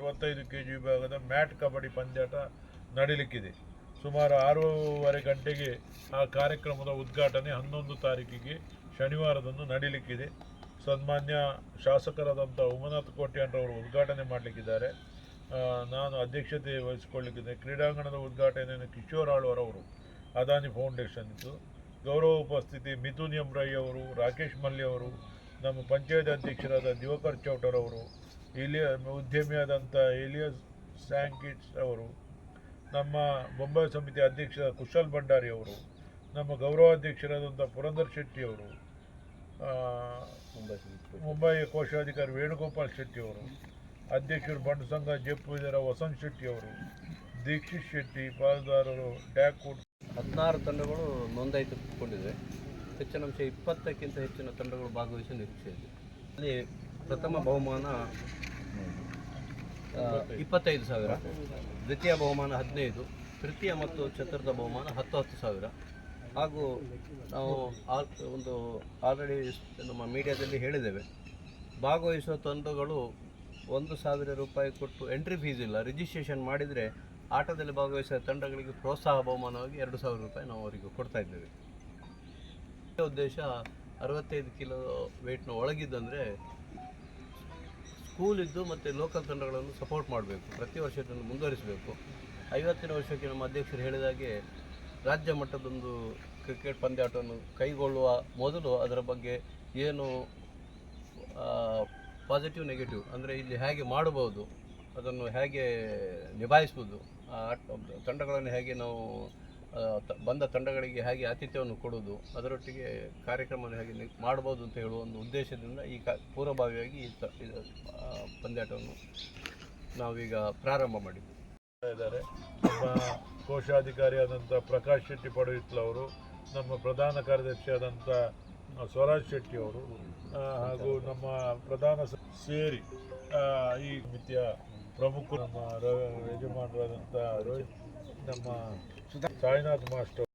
ಅರವತ್ತೈದು K G ವಿಭಾಗದ mat kabaddi ಪಂದ್ಯಾಟ ನಡೀಲಿಕ್ಕಿದೆ. ಸುಮಾರು ಆರೂವರೆ ಗಂಟೆಗೆ ಆ ಕಾರ್ಯಕ್ರಮದ ಉದ್ಘಾಟನೆ ಹನ್ನೊಂದು ತಾರೀಕಿಗೆ ಶನಿವಾರದಂದು ನಡೀಲಿಕ್ಕಿದೆ. ಸನ್ಮಾನ್ಯ ಶಾಸಕರಾದಂಥ ಉಮನಾಥ್ ಕೋಟ್ಯಾನ್ರವರು ಉದ್ಘಾಟನೆ ಮಾಡಲಿಕ್ಕಿದ್ದಾರೆ. ನಾನು ಅಧ್ಯಕ್ಷತೆ ವಹಿಸಿಕೊಳ್ಳಿಕ್ಕಿದ್ದೆ ಕ್ರೀಡಾಂಗಣದ ಉದ್ಘಾಟನೆಯನ್ನು ಕಿಶೋರ್ ಆಳ್ವರವರು, ಅದಾನಿ ಫೌಂಡೇಶನ್ ಇತ್ತು. ಗೌರವ ಉಪಸ್ಥಿತಿ ಮಿಥುನ್ ಎಂ ರೈ ಅವರು, ರಾಕೇಶ್ ಮಲ್ಯ ಅವರು, ನಮ್ಮ ಪಂಚಾಯತ್ ಅಧ್ಯಕ್ಷರಾದ ದಿವಾಕರ್ ಚೌಟರ್ ಇಲಿಯ ಉದ್ಯಮಿಯಾದಂಥ ಇಲಿಯಸ್ ಸ್ಯಾಂಕಿಟ್ಸ್ ಅವರು, ನಮ್ಮ ಮುಂಬೈ ಸಮಿತಿ ಅಧ್ಯಕ್ಷ ಕುಶಲ್ ಭಂಡಾರಿ ಅವರು, ನಮ್ಮ ಗೌರವಾಧ್ಯಕ್ಷರಾದಂಥ ಪುರಂದರ್ ಶೆಟ್ಟಿ ಅವರು ಮುಂಬೈ ಕೋಶಾಧಿಕಾರಿ ವೇಣುಗೋಪಾಲ್ ಶೆಟ್ಟಿ ಅವರು, ಅಧ್ಯಕ್ಷರು ಬಂಡ ಸಂಘ ಜೆಪ್ಪುದರ ವಸಂತ್ ಶೆಟ್ಟಿ ಅವರು, ದೀಕ್ಷಿತ್ ಶೆಟ್ಟಿ, ಪಾಲುದಾರರು ಡ್ಯಾಕೂಟ್ ಹದಿನಾರು ತಂಡಗಳು ನೋಂದಾಯಿಸಿಕೊಂಡಿವೆ ಹೆಚ್ಚಿನ ಅಂಶ ಇಪ್ಪತ್ತಕ್ಕಿಂತ ಹೆಚ್ಚಿನ ತಂಡಗಳು ಭಾಗವಹಿಸಿ ನಿರೀಕ್ಷೆ ಇದೆ. ಅಲ್ಲಿ ಪ್ರಥಮ ಬಹುಮಾನ ಇಪ್ಪತ್ತೈದು. ಸಾವಿರ. ದ್ವಿತೀಯ ಬಹುಮಾನ ಹದಿನೈದು ತೃತೀಯ ಮತ್ತು ಚತುರ್ಥ ಬಹುಮಾನ ಹತ್ತು ಹತ್ತು ಸಾವಿರ. ಹಾಗೂ ನಾವು ಆಲ್ ಒಂದು ಆಲ್ರೆಡಿ ನಮ್ಮ ಮೀಡಿಯಾದಲ್ಲಿ ಹೇಳಿದ್ದೇವೆ. ಭಾಗವಹಿಸುವ ತಂಡಗಳು ಒಂದು ಸಾವಿರ ರೂಪಾಯಿ ಕೊಟ್ಟು ಎಂಟ್ರಿ ಫೀಸ್ ಇಲ್ಲ. ರಿಜಿಸ್ಟ್ರೇಷನ್ ಮಾಡಿದರೆ ಆಟದಲ್ಲಿ ಭಾಗವಹಿಸುವ ತಂಡಗಳಿಗೆ ಪ್ರೋತ್ಸಾಹ ಬಹುಮಾನವಾಗಿ ಎರಡು ಸಾವಿರ ರೂಪಾಯಿ ನಾವು ಅವರಿಗೆ ಕೊಡ್ತಾ ಇದ್ದೇವೆ. ಉದ್ದೇಶ ಅರವತ್ತೈದು ಕಿಲೋ ವೆಯ್ಟ್ನ ಒಳಗಿದ್ದಂದರೆ ಸ್ಕೂಲಿದ್ದು ಮತ್ತು ಲೋಕಲ್ ತಂಡಗಳನ್ನು ಸಪೋರ್ಟ್ ಮಾಡಬೇಕು, ಪ್ರತಿ ವರ್ಷ ಇದನ್ನು ಮುಂದುವರಿಸಬೇಕು. ಐವತ್ತನೇ ವರ್ಷಕ್ಕೆ ನಮ್ಮ ಅಧ್ಯಕ್ಷರು ಹೇಳಿದಾಗೆ ರಾಜ್ಯ ಮಟ್ಟದೊಂದು ಕ್ರಿಕೆಟ್ ಪಂದ್ಯಾಟವನ್ನು ಕೈಗೊಳ್ಳುವ ಮೊದಲು ಅದರ ಬಗ್ಗೆ ಏನು ಪಾಸಿಟಿವ್ ನೆಗೆಟಿವ್ ಅಂದರೆ ಇಲ್ಲಿ ಹೇಗೆ ಮಾಡಬಹುದು, ಅದನ್ನು ಹೇಗೆ ನಿಭಾಯಿಸ್ಬೋದು ಆ, ತಂಡಗಳನ್ನು ಹೇಗೆ ನಾವು ಬಂದ ತಂಡಗಳಿಗೆ ಹೇಗೆ ಆತಿಥ್ಯವನ್ನು ಕೊಡೋದು ಅದರೊಟ್ಟಿಗೆ ಕಾರ್ಯಕ್ರಮವನ್ನು ಹೇಗೆ ಮಾಡ್ಬೋದು ಅಂತ ಹೇಳುವ ಒಂದು ಉದ್ದೇಶದಿಂದ ಈ ಪೂರ್ವಭಾವಿಯಾಗಿ ಈ ಪಂದ್ಯಾಟವನ್ನು ನಾವೀಗ ಪ್ರಾರಂಭ ಮಾಡಿದ್ವಿ. ಇದ್ದಾರೆ. ನಮ್ಮ ಕೋಶಾಧಿಕಾರಿಯಾದಂಥ ಪ್ರಕಾಶ್ ಶೆಟ್ಟಿ ಪಡುವಿತ್ಲ ಅವರು, ನಮ್ಮ ಪ್ರಧಾನ ಕಾರ್ಯದರ್ಶಿಯಾದಂಥ ಸ್ವರಾಜ್ ಶೆಟ್ಟಿ ಅವರು ಹಾಗೂ ನಮ್ಮ ಪ್ರಧಾನ ಸೇರಿ ಈ ಸಮಿತಿಯ ಪ್ರಮುಖರು ನಮ್ಮ ಯಜಮಾನರಾದಂಥ ರೋಹಿತ್ ನಮ್ಮ ಸಾಯಿನಾಥ್ ಮಾಸ್ಟರ್.